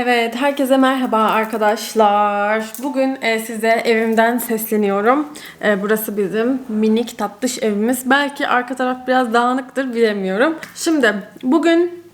Evet, herkese merhaba arkadaşlar. Bugün e, size evimden sesleniyorum. E, burası bizim minik tatlış evimiz. Belki arka taraf biraz dağınıktır, bilemiyorum. Şimdi bugün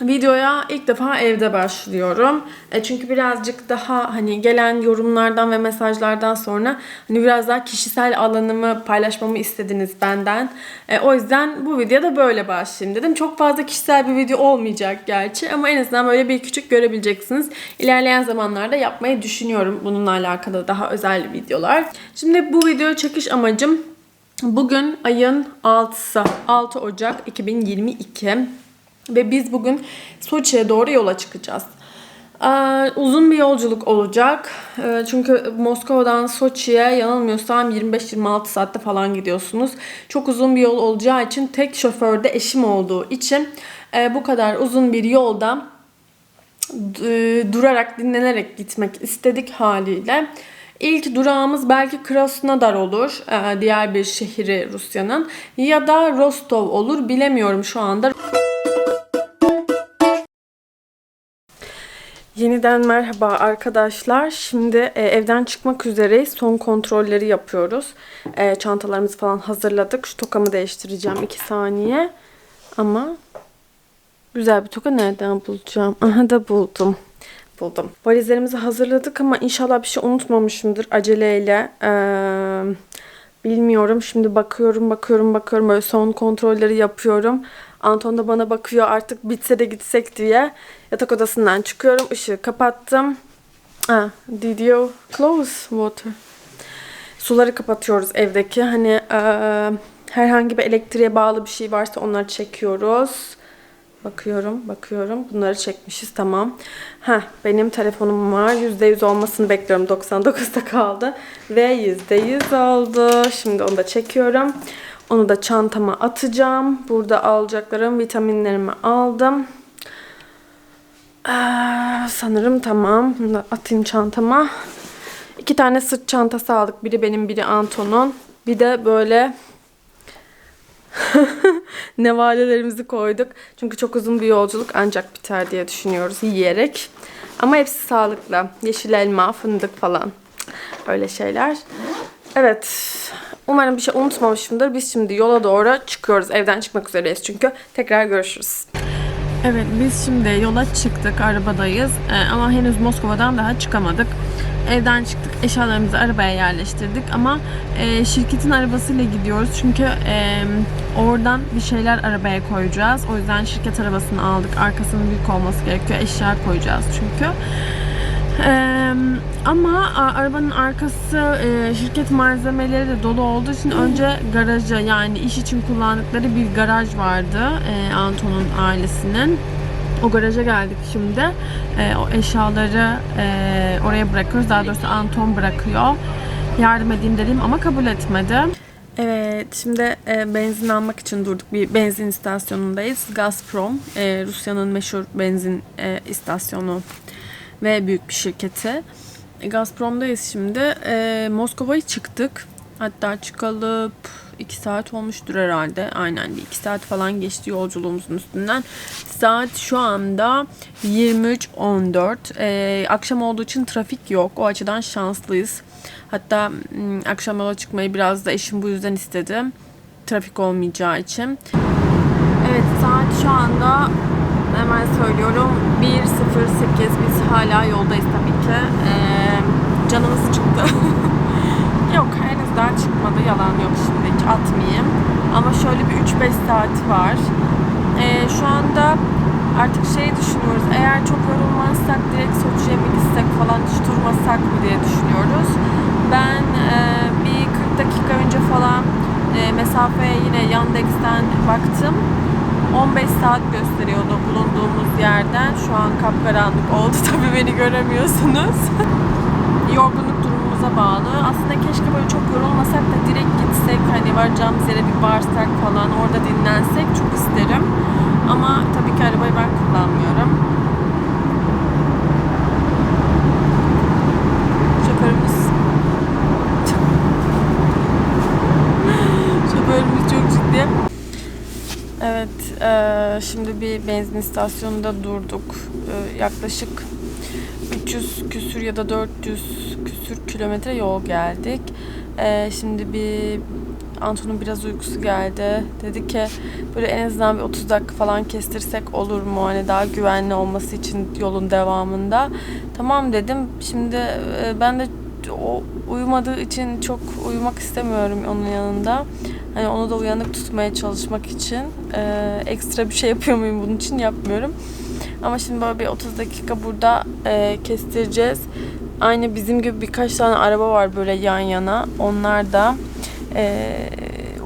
videoya ilk defa evde başlıyorum. E, çünkü birazcık daha hani gelen yorumlardan ve mesajlardan sonra hani biraz daha kişisel alanımı paylaşmamı istediniz benden. E, o yüzden bu videoda böyle başlayayım dedim. Çok fazla kişisel bir video olmayacak gerçi ama en azından böyle bir küçük görebileceksiniz. İlerleyen zamanlarda yapmayı düşünüyorum bununla alakalı daha özel videolar. Şimdi bu video çekiş amacım bugün ayın 6'sı 6 Ocak 2022. Ve biz bugün Soçi'ye doğru yola çıkacağız. Ee, uzun bir yolculuk olacak. Ee, çünkü Moskova'dan Soçi'ye yanılmıyorsam 25-26 saatte falan gidiyorsunuz. Çok uzun bir yol olacağı için tek şoförde eşim olduğu için e, bu kadar uzun bir yolda e, durarak dinlenerek gitmek istedik haliyle. İlk durağımız belki Krasnodar olur, e, diğer bir şehri Rusya'nın ya da Rostov olur bilemiyorum şu anda. Yeniden merhaba arkadaşlar. Şimdi e, evden çıkmak üzereyiz. Son kontrolleri yapıyoruz. E, çantalarımızı falan hazırladık. Şu tokamı değiştireceğim 2 saniye. Ama güzel bir toka nereden bulacağım? Aha da buldum. Buldum. Valizlerimizi hazırladık ama inşallah bir şey unutmamışımdır aceleyle. Eee Bilmiyorum. Şimdi bakıyorum, bakıyorum, bakıyorum. Böyle son kontrolleri yapıyorum. Anton da bana bakıyor artık bitse de gitsek diye. Yatak odasından çıkıyorum. Işığı kapattım. Ah, did you close water? Suları kapatıyoruz evdeki. Hani e, herhangi bir elektriğe bağlı bir şey varsa onları çekiyoruz. Bakıyorum, bakıyorum. Bunları çekmişiz. Tamam. Heh, benim telefonum var. %100 olmasını bekliyorum. 99'da kaldı. Ve %100 oldu. Şimdi onu da çekiyorum. Onu da çantama atacağım. Burada alacaklarım, vitaminlerimi aldım. Ee, sanırım tamam. Bunu da atayım çantama. İki tane sırt çantası aldık. Biri benim, biri Anton'un. Bir de böyle nevalelerimizi koyduk. Çünkü çok uzun bir yolculuk ancak biter diye düşünüyoruz yiyerek. Ama hepsi sağlıklı. Yeşil elma, fındık falan. Öyle şeyler. Evet. Umarım bir şey unutmamışımdır. Biz şimdi yola doğru çıkıyoruz. Evden çıkmak üzereyiz çünkü. Tekrar görüşürüz. Evet biz şimdi yola çıktık. Arabadayız. Ee, ama henüz Moskova'dan daha çıkamadık. Evden çıktık. Eşyalarımızı arabaya yerleştirdik. Ama e, şirketin arabasıyla gidiyoruz. Çünkü e, oradan bir şeyler arabaya koyacağız. O yüzden şirket arabasını aldık. Arkasının büyük olması gerekiyor. Eşya koyacağız çünkü. Ee, ama arabanın arkası e, şirket malzemeleri de dolu olduğu için önce garaja yani iş için kullandıkları bir garaj vardı e, Anton'un ailesinin. O garaja geldik şimdi. E, o eşyaları e, oraya bırakıyoruz. Daha doğrusu Anton bırakıyor. Yardım edeyim dedim ama kabul etmedi. Evet, şimdi e, benzin almak için durduk. Bir benzin istasyonundayız. Gazprom, e, Rusya'nın meşhur benzin e, istasyonu ve büyük bir şirketi. Gazprom'dayız şimdi. E, Moskova'yı çıktık. Hatta çıkalıp 2 saat olmuştur herhalde. Aynen bir 2 saat falan geçti yolculuğumuzun üstünden. Saat şu anda 23.14. Ee, akşam olduğu için trafik yok. O açıdan şanslıyız. Hatta ım, akşam yola çıkmayı biraz da eşim bu yüzden istedi. Trafik olmayacağı için. Evet saat şu anda hemen söylüyorum 1.08 biz hala yoldayız tabii ki. Ee, canımız çıktı. yok henüz daha çıkmadı yalan yok şimdi hiç atmayayım. Ama şöyle bir 3-5 saati var. Ee, şu anda artık şey düşünüyoruz eğer çok yorulmazsak direkt Soçi'ye mi gitsek falan hiç durmasak mı diye düşünüyoruz. Ben e, bir 40 dakika önce falan e, mesafeye yine Yandex'ten baktım. 15 saat gösteriyordu bulunduğumuz yerden. Şu an kapkaranlık oldu. Tabii beni göremiyorsunuz. Yorgunluk durumumuza bağlı. Aslında keşke böyle çok yorulmasak da direkt gitsek. Hani varacağımız yere bir bağırsak falan orada dinlensek çok isterim. Ama tabii ki arabayı ben kullanmıyorum. Şoförümüz Şoförümüz çok ciddi. Evet, e, şimdi bir benzin istasyonunda durduk. E, yaklaşık 300 küsür ya da 400 küsür kilometre yol geldik. Ee, şimdi bir Anton'un biraz uykusu geldi. Dedi ki böyle en azından bir 30 dakika falan kestirsek olur mu? Hani daha güvenli olması için yolun devamında. Tamam dedim. Şimdi e, ben de o uyumadığı için çok uyumak istemiyorum onun yanında. Hani onu da uyanık tutmaya çalışmak için e, ekstra bir şey yapıyor muyum bunun için yapmıyorum. Ama şimdi böyle bir 30 dakika burada e, kestireceğiz. Aynı bizim gibi birkaç tane araba var böyle yan yana. Onlar da e,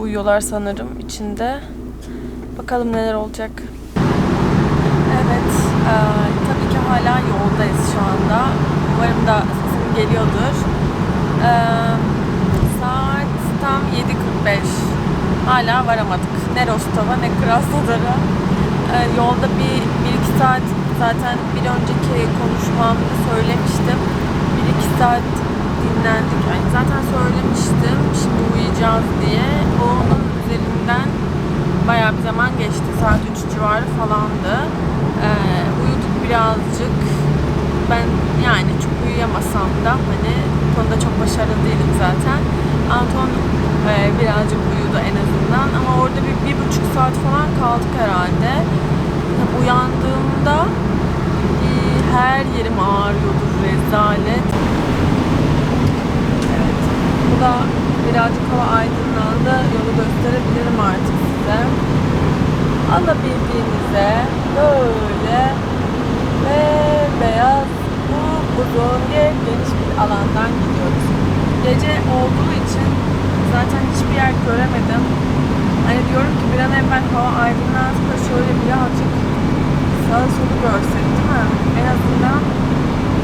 uyuyorlar sanırım içinde. Bakalım neler olacak. Evet, e, tabii ki hala yoldayız şu anda. Umarım da sesim geliyordur. E, saat tam 7.45. Hala varamadık. Ne Rostova ne Krasnodar'a. E, yolda bir, bir iki saat zaten bir önceki konuşmamda söylemiştim. Bir iki saat dinlendik. Yani zaten söylemiştim şimdi uyuyacağız diye. Onun üzerinden bayağı bir zaman geçti. Saat 3 civarı falandı. Ee, uyuduk birazcık. Ben yani çok uyuyamasam da hani konuda çok başarılı değilim zaten. Anton birazcık uyudu en azından ama orada bir, bir buçuk saat falan kaldık herhalde. Uyandığımda e, her yerim ağrıyordu rezalet. Evet. Bu da birazcık hava aydınlandı. Yolu gösterebilirim artık size. Alabildiğinize böyle ve beyaz bu uzun geniş bir alandan gidiyoruz. Gece olduğu için zaten hiçbir yer göremedim. Hani diyorum ki bir an evvel hava aydınlansın da şöyle birazcık sağa solu görsek değil mi? En azından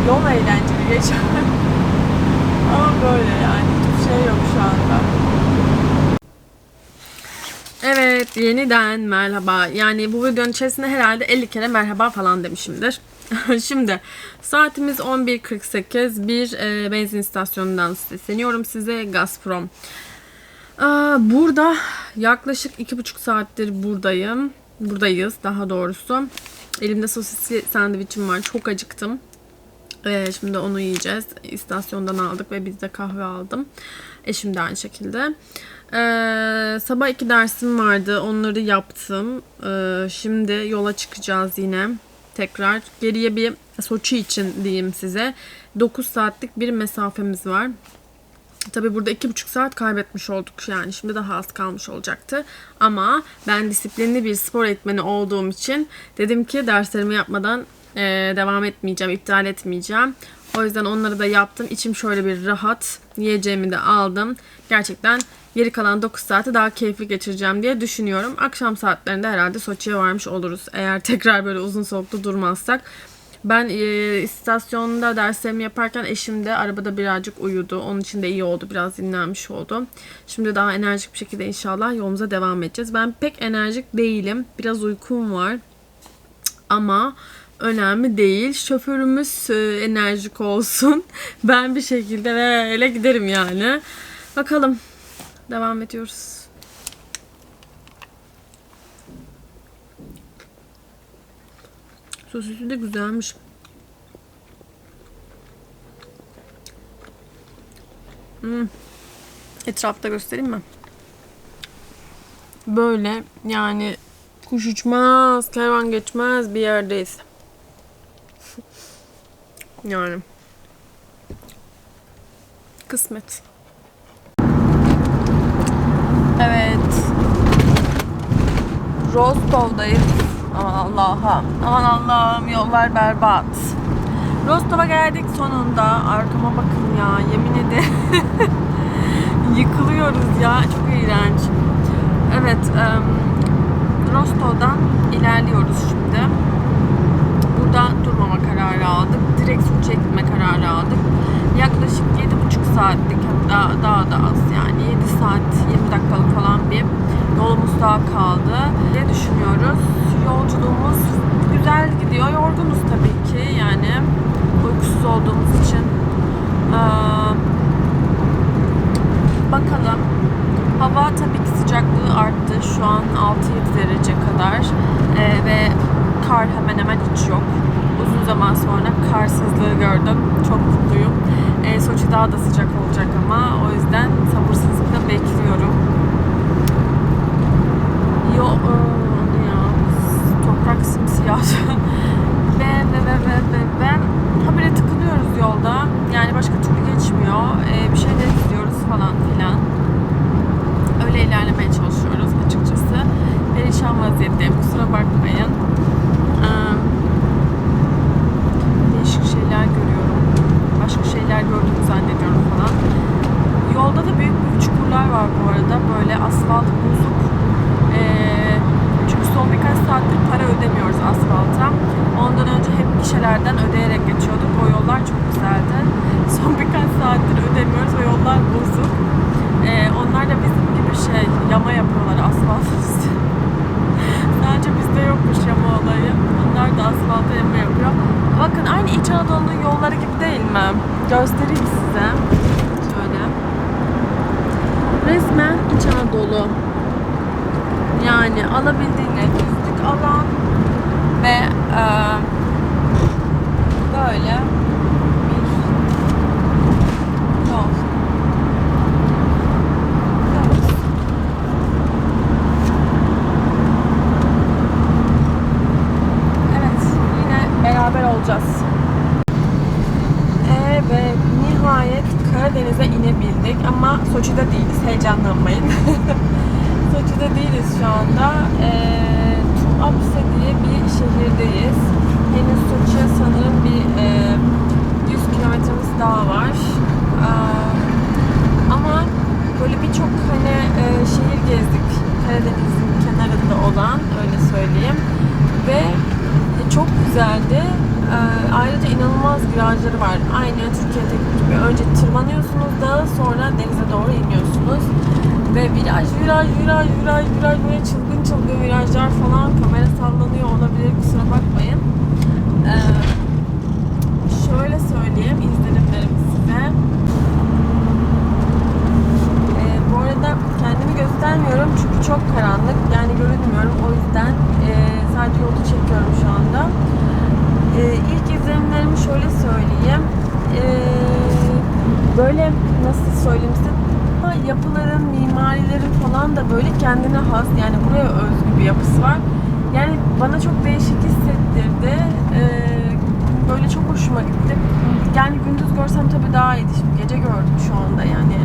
yol eğlenceli geçer. Ama böyle yani hiçbir şey yok şu anda. Evet yeniden merhaba. Yani bu videonun içerisinde herhalde 50 kere merhaba falan demişimdir. Şimdi saatimiz 11.48 bir e, benzin istasyonundan sesleniyorum size Gazprom. Burada yaklaşık iki buçuk saattir buradayım. Buradayız daha doğrusu. Elimde sosisli sandviçim var. Çok acıktım. Ee, şimdi onu yiyeceğiz. İstasyondan aldık ve biz de kahve aldım. Eşim de aynı şekilde. Ee, sabah iki dersim vardı. Onları yaptım. Ee, şimdi yola çıkacağız yine. Tekrar geriye bir Soçi için diyeyim size. 9 saatlik bir mesafemiz var. Tabi burada iki buçuk saat kaybetmiş olduk yani şimdi daha az kalmış olacaktı. Ama ben disiplinli bir spor eğitmeni olduğum için dedim ki derslerimi yapmadan e, devam etmeyeceğim, iptal etmeyeceğim. O yüzden onları da yaptım. İçim şöyle bir rahat. Yiyeceğimi de aldım. Gerçekten geri kalan 9 saati daha keyifli geçireceğim diye düşünüyorum. Akşam saatlerinde herhalde Soçi'ye varmış oluruz. Eğer tekrar böyle uzun soğukta durmazsak. Ben e, istasyonda derslerimi yaparken eşim de arabada birazcık uyudu. Onun için de iyi oldu. Biraz dinlenmiş oldu. Şimdi daha enerjik bir şekilde inşallah yolumuza devam edeceğiz. Ben pek enerjik değilim. Biraz uykum var. Ama önemli değil. Şoförümüz e, enerjik olsun. Ben bir şekilde böyle giderim yani. Bakalım. Devam ediyoruz. Sosisi de güzelmiş. Hmm. Etrafta göstereyim mi? Böyle yani kuş uçmaz, kervan geçmez bir yerdeyiz. yani. Kısmet. Evet. Rostov'dayız. Aman Allah'ım. Aman Allah'ım yollar berbat. Rostov'a geldik sonunda. Arkama bakın ya yemin ederim. Yıkılıyoruz ya. Çok iğrenç. Evet. Um, Rostov'dan ilerliyoruz şimdi. Burada durmama kararı aldık. Direkt Soçi'ye gitme kararı aldık. Yaklaşık 7,5 saatlik hatta daha da az yani 7 saat 20 dakikalık falan bir yolumuz daha kaldı diye düşünüyoruz. Yolculuğumuz güzel gidiyor. Yorgunuz tabii ki yani uykusuz olduğumuz için. Ee, bakalım. Hava tabii ki sıcaklığı arttı. Şu an 6-7 derece kadar. Ee, ve kar hemen hemen hiç yok. Uzun zaman sonra karsızlığı gördüm. Çok mutluyum. E, Soçi daha da sıcak olacak ama o yüzden sabırsızlıkla bekliyorum. Yo, e, simsiyah. ve, ve, ve, ve, ve, ve habire tıkınıyoruz yolda. Yani başka türlü geçmiyor. E, bir şeyler izliyoruz falan filan. Öyle ilerlemeye çalışıyoruz açıkçası. Perişan vaziyetteyim. Kusura bakmayın. Ee, değişik şeyler görüyorum. Başka şeyler gördüğümü zannediyorum falan. Yolda da büyük büyük çukurlar var bu arada. Böyle asfalt bozuk. Ee, çünkü son birkaç saattir para ödemiyoruz asfalta. Ondan önce hep gişelerden ödeyerek geçiyorduk. O yollar çok güzeldi. Son birkaç saattir ödemiyoruz ve yollar bozuk. Ee, onlar da bizim gibi şey yama yapıyorlar asfalt üstü. Sadece bizde yokmuş yama olayı. Onlar da asfalta yama yapıyor. Bakın aynı İç Anadolu'nun yolları gibi değil mi? Göstereyim size. Şöyle. Resmen İç Anadolu. Yani alabildiğine düzlük alan ve e, böyle bir yol. Evet. Evet, yine beraber olacağız. Evet, nihayet Karadeniz'e inebildik ama Soçi'de değiliz, heyecanlanmayın. Soçi'de değiliz şu anda. Ee, Tuapse diye bir şehirdeyiz. Henüz Soçi'ye sanırım bir e, 100 kilometremiz daha var. Ee, ama böyle birçok hani e, şehir gezdik. Karadeniz'in kenarında olan, öyle söyleyeyim. Ve e, çok güzeldi. Ee, ayrıca inanılmaz virajları var. Aynı Türkiye'deki gibi. Önce tırmanıyorsunuz dağı sonra denize doğru iniyorsunuz. Ve viraj, viraj, viraj, viraj, viraj böyle çılgın çılgın virajlar falan. Kamera sallanıyor olabilir kusura bakmayın. Ee, şöyle söyleyeyim izlenimlerimi size. Ee, bu arada kendimi göstermiyorum çünkü çok karanlık. Yani görünmüyorum. O yüzden e, sadece yolu çekiyorum şu anda. Ee, ilk izlenimlerimi şöyle söyleyeyim. Ee, böyle nasıl söyleyeyim size yapıların, mimarilerin falan da böyle kendine has yani buraya özgü bir yapısı var. Yani bana çok değişik hissettirdi. Ee, böyle çok hoşuma gitti. Yani gündüz görsem tabii daha iyiydi. Şimdi gece gördüm şu anda yani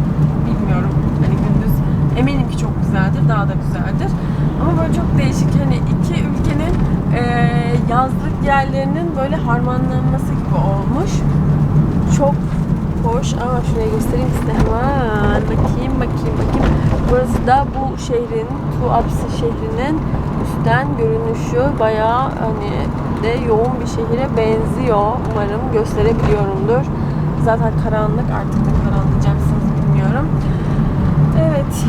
bilmiyorum. Hani gündüz eminim ki çok güzeldir, daha da güzeldir. Ama böyle çok değişik hani iki ülkenin e, yazlık yerlerinin böyle harmanlanması gibi olmuş. Çok hoş. Aa şuraya göstereyim size hemen. Bakayım bakayım bakayım. Burası da bu şehrin, Tuapse şehrinin üstten görünüşü bayağı hani de yoğun bir şehire benziyor. Umarım gösterebiliyorumdur. Zaten karanlık artık. Evet.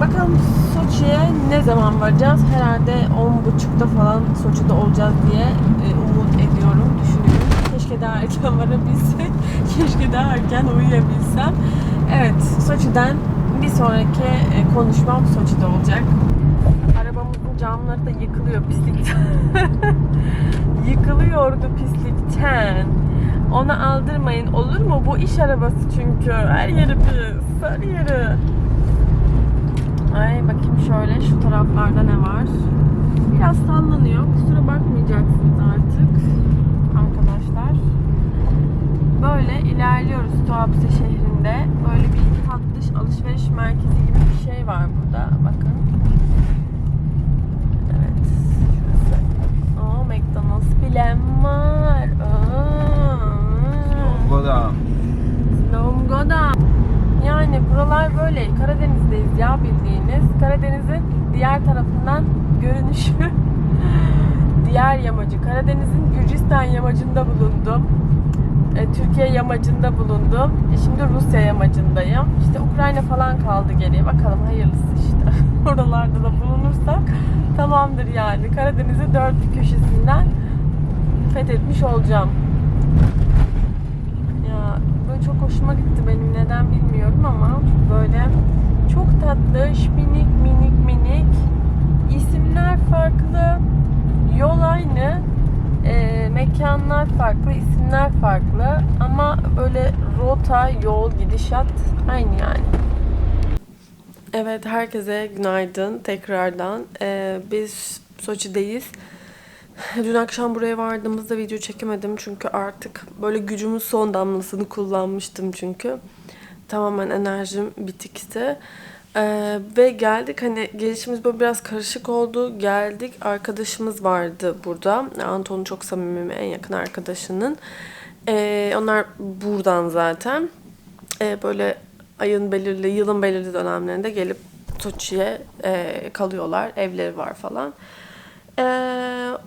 Bakalım Soçi'ye ne zaman varacağız? Herhalde 10.30'da falan Soçi'de olacağız diye e, umut ediyorum, düşünüyorum. Keşke daha erken varabilsek. Keşke daha erken uyuyabilsem. Evet, Soçi'den bir sonraki e, konuşmam Soçi'de olacak. Arabamızın camları da yıkılıyor pislikten. Yıkılıyordu pislikten. Ona aldırmayın olur mu? Bu iş arabası çünkü. Her yeri pis. Her yeri. Ay bakayım şöyle şu taraflarda ne var? Biraz sallanıyor. Kusura bakmayacaksınız artık. Arkadaşlar. Böyle ilerliyoruz Tuapse şehrinde. Böyle bir tatlış alışveriş merkezi gibi bir şey var burada. Bakın. Evet. Şurası. Aa McDonald's bilen var. Aa. Goda. Longoda. Yani buralar böyle. Karadeniz'deyiz ya bildiğiniz. Karadeniz'in diğer tarafından görünüşü. diğer yamacı. Karadeniz'in Gürcistan yamacında bulundum. E, Türkiye yamacında bulundum. E, şimdi Rusya yamacındayım. İşte Ukrayna falan kaldı geriye. Bakalım hayırlısı işte. Oralarda da bulunursak tamamdır yani. Karadeniz'i dört köşesinden fethetmiş olacağım. Ya böyle çok hoşuma gitti benim neden bilmiyorum ama böyle çok tatlı, minik minik minik isimler farklı, Yol aynı, e, mekanlar farklı, isimler farklı ama böyle rota, yol, gidişat aynı yani. Evet, herkese günaydın tekrardan. Ee, biz Soçi'deyiz. Dün akşam buraya vardığımızda video çekemedim çünkü artık böyle gücümün son damlasını kullanmıştım çünkü. Tamamen enerjim bitikti. Ee, ve geldik hani gelişimiz böyle biraz karışık oldu. Geldik arkadaşımız vardı burada. Anton'un çok samimi en yakın arkadaşının. Ee, onlar buradan zaten. Ee, böyle ayın belirli, yılın belirli dönemlerinde gelip Soçi'ye e, kalıyorlar. Evleri var falan. Ee,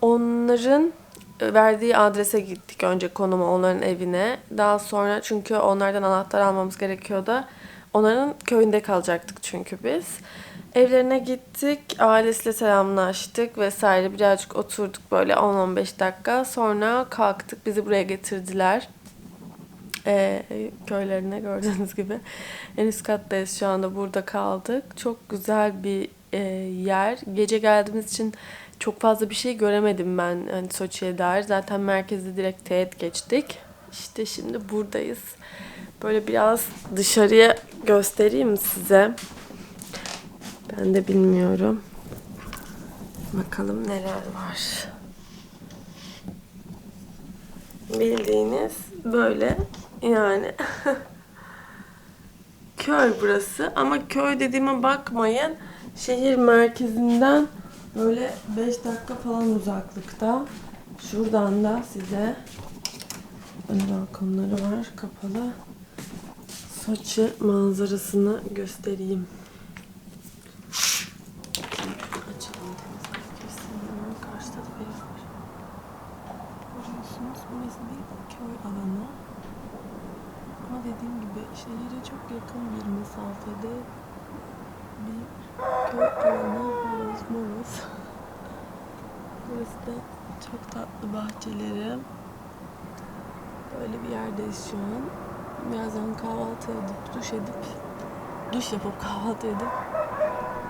onların verdiği adrese gittik önce konuma onların evine. Daha sonra çünkü onlardan anahtar almamız gerekiyordu. Onların köyünde kalacaktık çünkü biz. Evlerine gittik, ailesiyle selamlaştık vesaire. Birazcık oturduk böyle 10-15 dakika. Sonra kalktık, bizi buraya getirdiler. Ee, köylerine gördüğünüz gibi. En üst kattayız şu anda burada kaldık. Çok güzel bir e, yer. Gece geldiğimiz için çok fazla bir şey göremedim ben hani Soçi'ye dair. Zaten merkezde direkt teğet geçtik. İşte şimdi buradayız. Böyle biraz dışarıya göstereyim size. Ben de bilmiyorum. Bakalım neler var. Bildiğiniz böyle yani köy burası ama köy dediğime bakmayın. Şehir merkezinden böyle 5 dakika falan uzaklıkta. Şuradan da size böyle balkonları var kapalı. Soçi manzarasını göstereyim. Açalım deniz merkezini. Karşıda da bir var. Görüyorsunuz burası bir köy alanı. Ama dediğim gibi şehire çok yakın bir mesafede bir köy alanı horoz moroz. Burası da çok tatlı bahçeleri. Böyle bir yerdeyiz şu an. Birazdan kahvaltı edip, duş edip, duş yapıp kahvaltı edip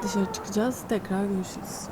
dışarı çıkacağız. Tekrar görüşürüz.